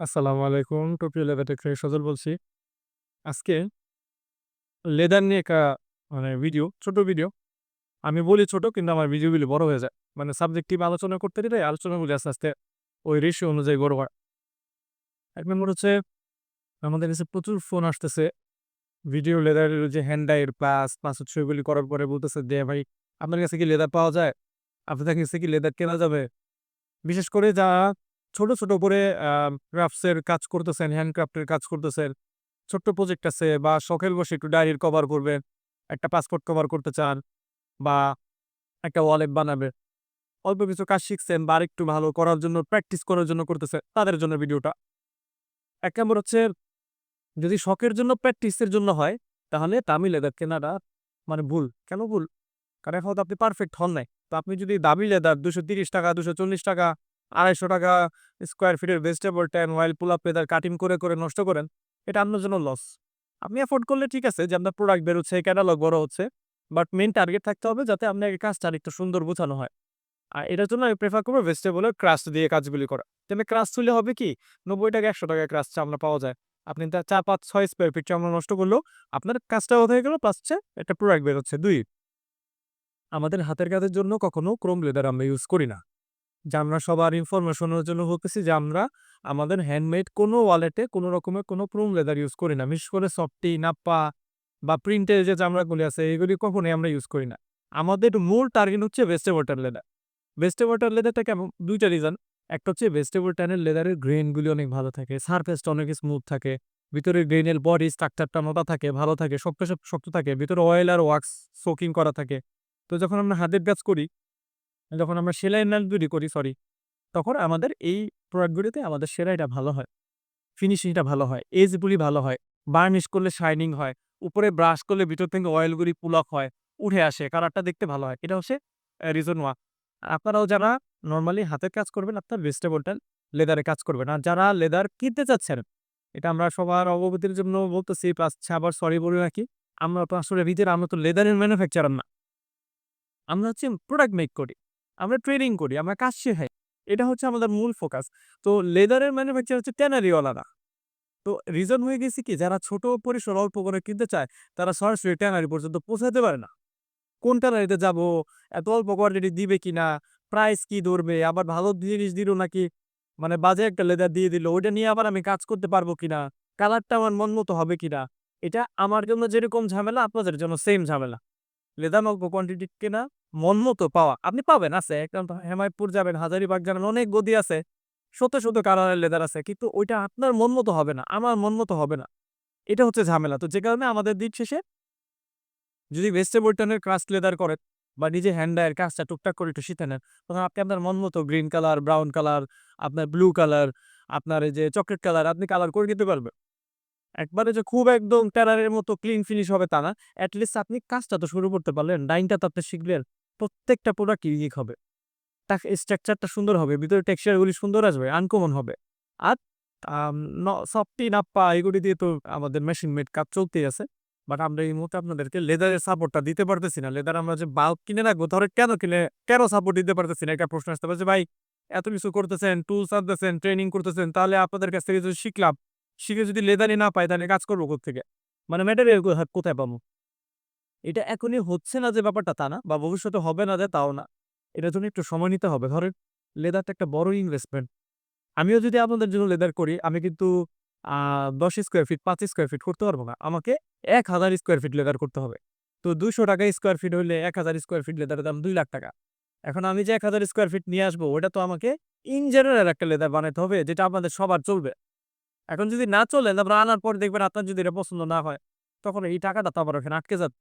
আসসালামু আলাইকুম। Tokyo leather সজল বলছি। আজকে লেদার নিয়ে একটা মানে ভিডিও, ছোট ভিডিও। আমি বলি ছোট কিন্তু আমার ভিডিওগুলি বড় হয়ে যায়। মানে সাবজেক্টিভ আলোচনা করতে গেলে আলোচনাগুলি আস্তে, আস্তে ওই রেশিও অনুযায়ী বড় হয়। এক নম্বর হচ্ছে আমাদের কাছে প্রচুর ফোন আসতেছে। ভিডিও লেদারের যে হ্যান্ড ডাইয়ের প্লাস, প্লাস হচ্ছে ওইগুলি করার পরে বলতেছে দে "ভাই আপনার কাছে কি লেদার পাওয়া যায়? আপনাদের কাছে কি লেদার কেনা যাবে?" বিশেষ করে যারা ছোট, ছোট করে আ ক্রাফটস কাজ করতেছেন, হ্যান্ডক্রাফট এর কাজ করতেছেন। ছোট্ট প্রজেক্ট আছে বা শখের বসে একটু ডায়েরির কভার করবেন, একটা পাসপোর্ট কভার করতে চান বা একটা ওয়ালেট বানাবে। অল্প কিছু কাজ শিখছেন বা আরেকটু ভালো করার জন্য প্র্যাকটিস করার জন্য করতেছেন, তাদের জন্য ভিডিওটা। এক নম্বর হচ্ছে যদি শখের জন্য প্র্যাকটিসের জন্য হয়, তাহলে দামি লেদার কেনাটা মানে ভুল। কেন ভুল? কারণ এখন আপনি পারফেক্ট হন নাই। তো আপনি যদি দামি লেদার ৳২৩০, ৳২৪০, ৳২৫০ স্কোয়ার ফিটের vegetable tan, while pull up leather cutting করে, করে নষ্ট করেন, এটা আপনার জন্য লস। আপনি অ্যাফোর্ড করলে ঠিক আছে যে আপনার প্রোডাক্ট বেরোচ্ছে ক্যাটালগ বড় হচ্ছে। বাট মেন টার্গেট থাকতে হবে যাতে আপনার এই কাজটা আরেকটু সুন্দর বোঝানো হয়। আর এটার জন্য আমি প্রেফার করব ভেজিটেবলের ক্রাস্ট দিয়ে কাজগুলি করা। তবে ক্রাস্ট তুলে হবে কি ৳৯০, ৳১০০ ক্রাস্ট চামড়া পাওয়া যায়। আপনি তা ৪, ৫, ৬ স্কোয়ার ফিট চামড়া নষ্ট করলেও আপনার কাজটাও হয়ে গেল প্লাস হচ্ছে একটা প্রোডাক্ট বেরোচ্ছে দুই আমাদের হাতের কাজের জন্য কখনো ক্রোম লেদার আমরা ইউজ করি না। যে আমরা সবার ইনফরমেশনের জন্য বলতেছি যে আমরা আমাদের হ্যান্ডমেড কোনো ওয়ালেটে কোনো রকমের কোনো ক্রোম লেদার ইউজ করি না। বিশেষ করে সফটি, নাপ্পা বা প্রিন্টের যে চামড়াগুলি আছে এগুলি কখনোই আমরা ইউজ করি না। আমাদের মূল টার্গেট হচ্ছে vegetable tan leather. Vegetable tan লেদারটা কেমন? দুইটা রিজন। একটা হচ্ছে ভেজিটেবল ট্যানের লেদারের গ্রেইনগুলি অনেক ভালো থাকে। সারফেসটা অনেক স্মুথ থাকে। ভিতরে গ্রেনের বডি স্ট্রাকচারটা মোটা থাকে, ভালো থাকে, শক্ত, শক্ত থাকে। ভিতরে অয়েল আর ওয়াক্স সোকিং করা থাকে। তো যখন আমরা হাতের কাজ করি, যখন আমরা সেলাইয়ের নাল তৈরি করি সরি, তখন আমাদের এই প্রোডাক্টগুলিতে আমাদের সেলাইটা ভালো হয়। ফিনিশিংটা ভালো হয়, এজগুলি ভালো হয়, বার্নিশ করলে শাইনিং হয়, উপরে ব্রাশ করলে ভিতর থেকে অয়েলগুলি পুলক হয়, উঠে আসে, কালারটা দেখতে ভালো হয়। এটা হচ্ছে রিজন ওয়া আপনারাও যারা নরমালি হাতের কাজ করবেন আপনার ভেজিটেবলটা লেদারে কাজ করবেন। আর যারা লেদার কিনতে চাচ্ছেন, এটা আমরা সবার অবগতির জন্য বলতেছি প্লাস আবার সরি বলে রাখি। আমরা তো আসলে নিজেরা আমরা তো লেদারের ম্যানুফ্যাকচারার না। আমরা হচ্ছে প্রোডাক্ট মেক করি। আমরা ট্রেনিং করি, আমরা কাজ শেখাই। এটা হচ্ছে আমাদের মূল ফোকাস। তো লেদারের ম্যানুফ্যাকচার হচ্ছে ট্যানারিওয়ালারা। তো রিজন হয়ে গেছে কি যারা ছোট পরিসর অল্প করে কিনতে চায়, তারা সরাসরি ট্যানারি পর্যন্ত পৌঁছাতে পারে না। কোন ট্যানারিতে যাব এত অল্প কোয়ান্টিটি দিবে কিনা, প্রাইস কি ধরবে, আবার ভালো জিনিস দিল নাকি মানে বাজে একটা লেদার দিয়ে দিল, ওইটা নিয়ে আবার আমি কাজ করতে পারব কিনা, কালারটা আমার মন মতো হবে কিনা। এটা আমার জন্য যেরকম ঝামেলা আপনাদের জন্য সেম ঝামেলা। লেদার অল্প কোয়ান্টিটি কেনা, মন মতো পাওয়া। আপনি পাবেন আছে একদম হেমায়তপুর যাবেন, হাজারীবাগ যাবেন, অনেক গদি আছে। শত, শত কালারের লেদার আছে। কিন্তু ওইটা আপনার মন মতো হবে না, আমার মন মতো হবে না। এটা হচ্ছে ঝামেলা। তো যে কারণে আমাদের দিন শেষে যদি ট্যানের ক্রাস্ট লেদার করেন বা নিজে হ্যান্ড ডায়ের কাজটা টুকটাক করে একটু শিখে নেন, তখন আপনি আপনার মন মতো গ্রিন কালার, ব্রাউন কালার, আপনার ব্লু কালার, আপনার এই যে চকলেট কালার আপনি কালার করে দিতে পারবেন। একবারে যে খুব একদম টেরারের মতো ক্লিন ফিনিশ হবে তা না। এট লিস্ট আপনি কাজটা তো শুরু করতে পারলেন। ডাইনটা তো আপনি শিখলেন। প্রত্যেকটা প্রোডাক্ট ইউনিক হবে। তাক স্ট্রাকচারটা সুন্দর হবে। ভিতরে টেক্সচারগুলি সুন্দর আসবে, আনকমন হবে। আর সফটি, নাপ্পা এগুলি দিয়ে তো আমাদের মেশিন মেড কাজ চলতেই আছে। বাট আমরা এই মুহূর্তে আপনাদেরকে লেদারের সাপোর্টটা দিতে পারতেছি না। লেদার আমরা যে বাল্ব কিনে রাখব ধরে কেন কিনে কেন সাপোর্ট দিতে পারতেছি না? একটা প্রশ্ন আসতে পারে যে, "ভাই এত কিছু করতেছেন, টুলস আনতেছেন, ট্রেনিং করতেছেন, তাহলে আপনাদের কাছ থেকে যদি শিখলাম, শিখে যদি লেদারই না পাই তাহলে কাজ করব কোত্থেকে? মানে ম্যাটেরিয়াল কোথায় পাবো?" এটা এখনই হচ্ছে না যে ব্যাপারটা তা না বা ভবিষ্যতে হবে না যে তাও না। এটার জন্য একটু সময় নিতে হবে। ধরেন লেদারটা একটা বড় ইনভেস্টমেন্ট। আমিও যদি আপনাদের জন্য লেদার করি, আমি কিন্তু ১০ স্কোয়ার ফিট, পাঁচ স্কোয়ার ফিট করতে পারব না। আমাকে ১,০০০ স্কোয়ার ফিট লেদার করতে হবে। তো ৳২০০ স্কোয়ার ফিট হইলে ১,০০০ স্কোয়ার ফিট লেদারের দাম দুই লাখ টাকা এখন আমি যে ১,০০০ স্কোয়ার ফিট নিয়ে আসব, ওটা তো আমাকে ইন জেনারেল একটা লেদার বানাতে হবে যেটা আপনাদের সবার চলবে। এখন যদি না চলে তারপর আনার পর দেখবেন আপনার যদি এটা পছন্দ না হয়, তখন এই টাকাটা তো আবার ওখানে আটকে যাবে।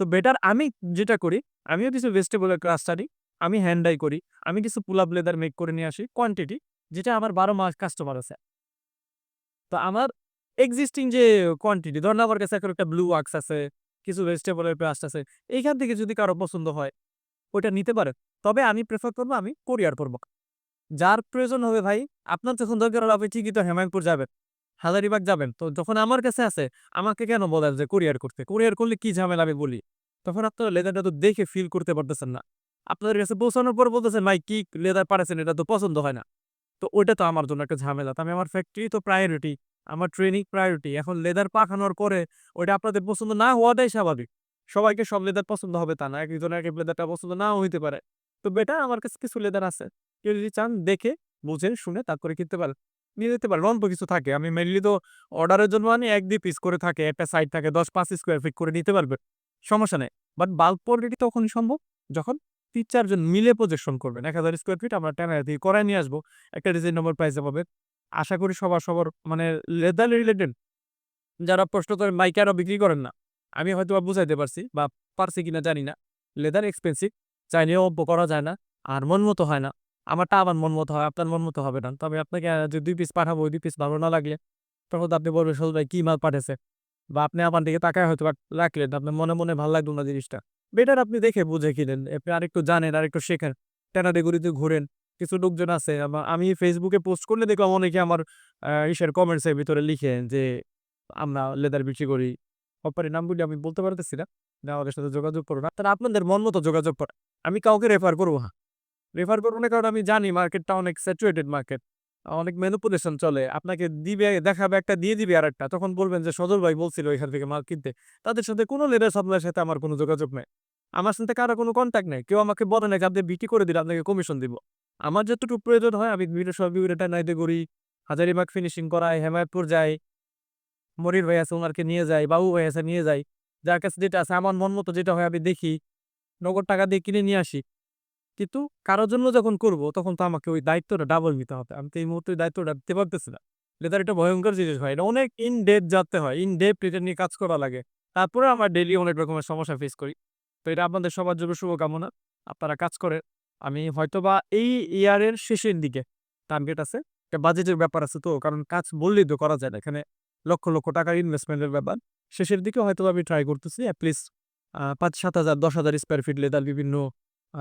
তো বেটার আমি যেটা করি, আমিও কিছু ভেজিটেবলের ক্রাস্ট আনি, আমি হ্যান্ডাই করি, আমি কিছু পুল আপ লেদার মেক করে নিয়ে আসি কোয়ান্টিটি যেটা আমার ১২ মাস কাস্টমার আছে। তো আমার এক্সিস্টিং যে কোয়ান্টিটি ধরেন আমার কাছে এখন একটা ব্লু ওয়াক্স আছে, কিছু ভেজিটেবলের পেস্ট আছে। এইখান থেকে যদি কারও পছন্দ হয়, ওইটা নিতে পারেন। তবে আমি প্রেফার করব আমি কোরিয়ার করব যার প্রয়োজন হবে ভাই, আপনার যখন দরকার হবে ঠিকই তো হেমায়তপুর যাবেন, হাজারীবাগ যাবেন। তো যখন আমার কাছে আছে, আমাকে কেন বলেন যে কোরিয়ার করতে? কোরিয়ার করলে কি ঝামেলা আমি বলি। তখন আপনারা লেদারটা তো দেখে ফিল করতে পারতেছেন না। আপনাদের কাছে পৌঁছানোর পর বলতেছেন, "ভাই কি লেদার পাঠাইছেন এটা তো পছন্দ হয় না।" তো ওইটা তো আমার জন্য একটা ঝামেলা। আমি আমার ফ্যাক্টরি তো প্রায়োরিটি, আমার ট্রেনিং প্রায়োরিটি। এখন লেদার পাঠানোর পরে ওইটা আপনাদের পছন্দ না হওয়াটাই স্বাভাবিক। সবাইকে সব লেদার পছন্দ হবে তা না। একেকজনের একেক লেদারটা পছন্দ নাও হইতে পারে। তো বেটা আমার কাছে কিছু লেদার আছে। কেউ যদি চান দেখে, বুঝে, শুনে তারপরে কিনতে পারেন। নিয়ে যেতে পারেন। অল্প কিছু থাকে। আমি মেনলি তো অর্ডারের জন্য আনি ১-২ পিস করে থাকে। একটা সাইড থাকে ১০-৫ স্কোয়ার ফিট করে নিতে পারবেন। সমস্যা নাই। বাট বাল্ক কোয়ান্টিটি তখনই সম্ভব যখন ৩-৪ জন মিলে প্রজেকশন করবেন। ১,০০০ স্কোয়ার ফিট আমরা টেনারি থেকে করায় নিয়ে আসব। একটা রিজনেবল প্রাইসে পাবেন। আশা করি সবার, সবার মানে লেদার রিলেটেড যারা প্রশ্ন করেন ভাই কেন বিক্রি করেন না? আমি হয়তোবা বুঝাইতে পারছি বা পারছি কিনা জানি না। Leather expensive. চাইলেও করা যায় না। আর মন মতো হয় না। আমারটা আমার মন মতো হয়, আপনার মন মতো হবে না। তবে আপনাকে আ যে ২ পিস পাঠাবো, ২ পিস ভালো না লাগলে তখন আপনি বলবেন, "সজল ভাই কি মাল পাঠাইছে?" বা আপনি আমার দিকে তাকায় হয়তোবা রাখলেন। আপনার মনে, মনে ভালো লাগল না জিনিসটা। বেটার আপনি দেখে বুঝে কিনেন। আপনি আরেকটু জানেন, আরেকটু শেখেন। টেনারিগুলিতে ঘুরেন। কিছু লোকজন আছে আমা ফেসবুকে পোস্ট করলে দেখলাম অনেকে আমার ইসের কমেন্টস এর ভিতরে লিখে যে, "আমরা লেদার বিক্রি করি।" কোম্পানির নামগুলি আমি বলতে পারতেছি না। না আমাদের সাথে যোগাযোগ করুন। আপনারা আপনাদের মন মতো যোগাযোগ করেন। আমি কাউকে রেফার করব না। রেফার করব না কারণ আমি জানি মার্কেটটা অনেক স্যাচুরেটেড মার্কেট। অনেক ম্যানুপুলেশন চলে। আপনাকে দিবে, দেখাবে একটা দিয়ে দিবে আরেকটা। তখন বলবেন যে, "সজল ভাই বলছিল এখান থেকে মাল কিনতে।" তাদের সাথে কোনো লেদার সাপ্লায়ের সাথে আমার কোনো যোগাযোগ নাই। আমার সাথে কারও কোনো কন্ট্যাক্ট নেই কেউ আমাকে বলে নাই যে, "আপনি বিক্রি করে দিলে আপনাকে কমিশন দিব।" আমার যতটুকু প্রয়োজন হয় আমি বিভিন্ন সময় বিভিন্ন টেনারিতে করি। হাজারীবাগ ফিনিশিং করাই, হেমায়েতপুর যাই। মরির ভাই আছে উনারকে নিয়ে যাই, বাবু ভাই আছে নিয়ে যাই। যার কাছে যেটা আছে আমার মন মতো যেটা হয় আমি দেখি। নগদ টাকা দিয়ে কিনে নিয়ে আসি। কিন্তু কারোর জন্য যখন করব তখন তো আমাকে ওই দায়িত্বটা ডাবল নিতে হবে। আমি তো এই মুহূর্তে দায়িত্বটা দিতে পারতেছি না। লেদার এটা ভয়ঙ্কর জিনিস হয় এটা অনেক ইন ডেপথ যাতে হয়। ইন ডেপথ এটা নিয়ে কাজ করা লাগে। তারপরেও আমরা ডেইলি অনেক রকমের সমস্যা ফেস করি। তো এটা আপনাদের সবার জন্য শুভকামনা। আপনারা কাজ করেন। আমি হয়তোবা এই ইয়ারের শেষের দিকে টার্গেট আছে। একটা বাজেটের ব্যাপার আছে তো। কারণ কাজ বললেই তো করা যায় না। এখানে লক্ষ, লক্ষ টাকার ইনভেস্টমেন্টের ব্যাপার। শেষের দিকে হয়তোবা আমি ট্রাই করতেছি এট লিস্ট আ ৫-৭,০০০, ১০,০০০ স্কোয়ার ফিট লেদার বিভিন্ন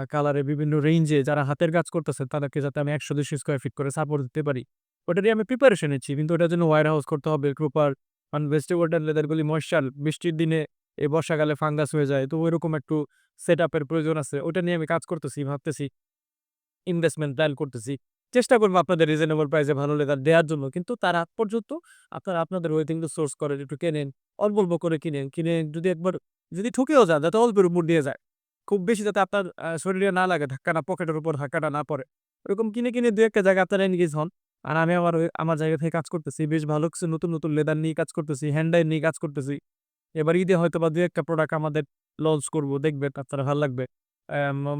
কালারে বিভিন্ন রেঞ্জে যারা হাতের কাজ করতেছে তাদেরকে যাতে আমি ১০০-২০০ স্কোয়ার ফিট করে সাপোর্ট দিতে পারি। ওটা নিয়ে আমি প্রিপারেশন নিচ্ছি। কিন্তু ওটার জন্য ওয়্যার হাউস করতে হবে, প্রপার কারণ ভেজিটেবল লেদারগুলি ময়েশ্চার বৃষ্টির দিনে এই বর্ষাকালে ফাঙ্গাস হয়ে যায়। তো ঐরকম একটু সেটআপ এর প্রয়োজন আছে। ওটা নিয়ে আমি কাজ করতেছি, ভাবতেছি। ইনভেস্টমেন্ট প্ল্যান করতেছি। চেষ্টা করব আপনাদের রিজনেবল প্রাইসে ভালো লেদার দেয়ার জন্য। কিন্তু তার আগ পর্যন্ত আপনারা আপনাদের ওয়ে থেকে সোর্স করেন, একটু কেনেন। অল্প, অল্প করে কিনেন। কিনে যদি একবার যদি ঠুকেও যান যাতে অল্পের উপর দিয়ে যায়। খুব বেশি যাতে আপনার শরীরে না লাগে ধাক্কা না পকেটের উপর ধাক্কাটা না পড়ে। ওরকম কিনে, কিনে ২-১ টা জায়গায় আপনারা এনগেজ হন। আর আমি আমার আমার জায়গা থেকে কাজ করতেছি। বেশ ভালো কিছু নতুন, নতুন লেদার নিয়ে কাজ করতেছি, হ্যান্ডাই নিয়ে কাজ করতেছি। এবার ঈদে হয়তোবা ২-১ টা প্রোডাক্ট আমাদের লঞ্চ করব। দেখবেন আপনারা ভালো লাগবে।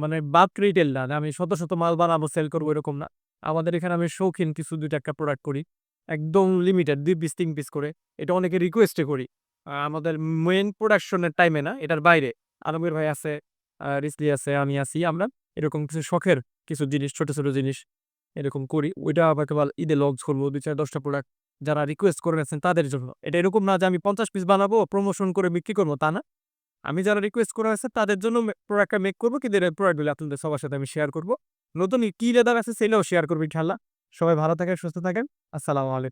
মানে বাল্ক রিটেল না। আমি শত, শত মাল বানাবো, সেল করব এরকম না। আমাদের এখানে আমি শৌখিন কিছু দুইটা একটা প্রোডাক্ট করি। একদম লিমিটেড দুই পিস তিন পিস করে। এটা অনেকে রিকোয়েস্টে করি। আমাদের মেইন প্রোডাকশন এর টাইমে না, এটার বাইরে। আলমগীর ভাই আছে, রিজভী আছে, আমি আছি। আমরা এরকম কিছু শখের কিছু জিনিস, ছোট, ছোট জিনিস এরকম করি। ওইটা আবার কেবল ঈদে লঞ্চ করব ২-৪-১০ টা প্রোডাক্ট যারা রিকোয়েস্ট করে গেছেন তাদের জন্য। এটা এরকম না যে আমি ৫০ পিস বানাবো, প্রমোশন করে বিক্রি করব তা না। আমি যারা রিকোয়েস্ট করে আছে তাদের জন্য প্রোডাক্টটা মেক করব কিন্তু প্রোডাক্টগুলো আপনাদের সবার সাথে আমি শেয়ার করব। নতুন কি লেদার আছে সেটাও শেয়ার করব ইনশাআল্লাহ। সবাই ভালো থাকেন, সুস্থ থাকেন। আসসালামু আলাইকুম।